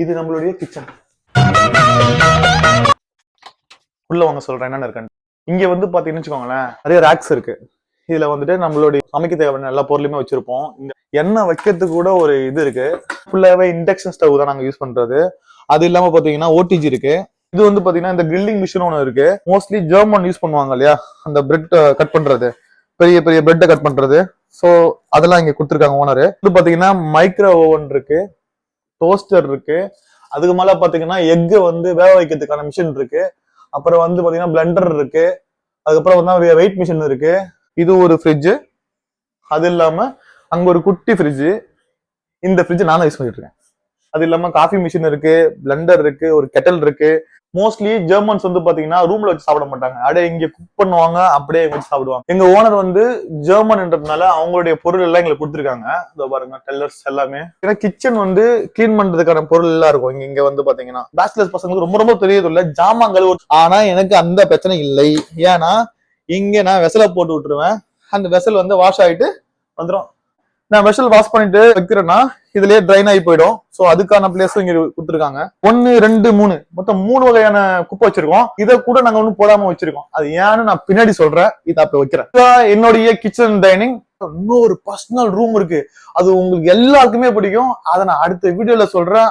இது நம்மளுடைய கிச்சன் உள்ள வாங்க சொல்றேன் என்னென்ன இருக்குன்னு. இங்க வந்து பாத்தீங்கன்னு வச்சுக்கோங்களேன் நிறைய ரேக்ஸ் இருக்கு. இதுல வந்துட்டு நம்மளுடைய சமைக்க தேவையான எல்லா பொருளுமே வச்சிருப்போம். இந்த எண்ணெய் வைக்கிறதுக்கு கூட ஒரு இது இருக்கு. ஃபுல்லாவே இண்டக்ஷன் ஸ்டவ் தான் நாங்க யூஸ் பண்றது. அது இல்லாம பாத்தீங்கன்னா ஓடிஜி இருக்கு. இது வந்து பாத்தீங்கன்னா இந்த கிரில்லிங் மிஷின் ஒன்று இருக்கு. மோஸ்ட்லி ஜெர்மன் யூஸ் பண்ணுவாங்க இல்லையா? அந்த பிரெட் கட் பண்றது. பெரிய பெரிய பிரெட்டை கட் பண்றது. ஸோ அதெல்லாம் இங்க கொடுத்துருக்காங்க ஓனர் இது பாத்தீங்கன்னா மைக்ரோ ஓவன் இருக்கு. டோஸ்டர் இருக்கு. அதுக்கு மேல பாத்தீங்கன்னா எக்கு வந்து வேக வைக்கிறதுக்கான மிஷின் இருக்கு. அப்புறம் வந்து பாத்தீங்கன்னா பிளண்டர் இருக்கு. அதுக்கப்புறம் வந்து வெயிட் மிஷின் இருக்கு. இது ஒரு ஃப்ரிட்ஜு அது இல்லாம அங்க ஒரு குட்டி ஃப்ரிட்ஜு இந்த ஃப்ரிட்ஜ் நான் யூஸ் பண்ணிட்டு இருக்கேன். அது இல்லாம காஃபி மிஷின் இருக்கு பிளண்டர் இருக்கு ஒரு கெட்டல் இருக்கு. மோஸ்ட்லி ஜெர்மன்ஸ் வந்து பாத்தீங்கன்னா ரூம்ல வச்சு சாப்பிட மாட்டாங்க. அப்படியே இங்க குக் பண்ணுவாங்க அப்படியே வச்சு சாப்பிடுவாங்க. எங்க ஓனர் வந்து ஜெர்மன்ன்றதுனால அவங்களுடைய பொருள் எல்லாம் எங்களுக்கு கொடுத்துருக்காங்க. இதோ பாருங்க டெல்லர்ஸ் எல்லாமே. ஏன்னா கிச்சன் வந்து கிளீன் பண்றதுக்கான பொருள் எல்லாம் இருக்கும். இங்க இங்க வந்து பாத்தீங்கன்னா. பேச்சுலர்ஸ் பசங்களுக்கு ரொம்ப ரொம்ப தெரியது இல்ல ஜாமான்கள் ஒரு- ஆனா எனக்கு அந்த பிரச்சனை இல்லை. ஏன்னா இங்க நான் வெசல போட்டு விட்டுருவேன். அந்த வெசல் வந்து வாஷ் ஆயிட்டு வந்துடும் நான் வெஷல் வாஷ் பண்ணிட்டு வைக்கிறேன்னா இதுலயே ட்ரைன் ஆகி போயிடும். சோ அதுக்கான பிளேஸ் இங்க கொடுத்துருக்காங்க. ஒன்னு ரெண்டு மூணு. மொத்தம் மூணு வகையான குப்பை வச்சிருக்கோம். இதை கூட நாங்க ஒன்னும் போடாம வச்சிருக்கோம். அது ஏன்னு நான் பின்னாடி சொல்றேன். இதை அப்ப வைக்கிறேன். என்னுடைய கிச்சன் டைனிங் இன்னொரு பர்சனல் ரூம் இருக்கு. அது உங்களுக்கு எல்லாருக்குமே பிடிக்கும். அதை நான் அடுத்த வீடியோல சொல்றேன்.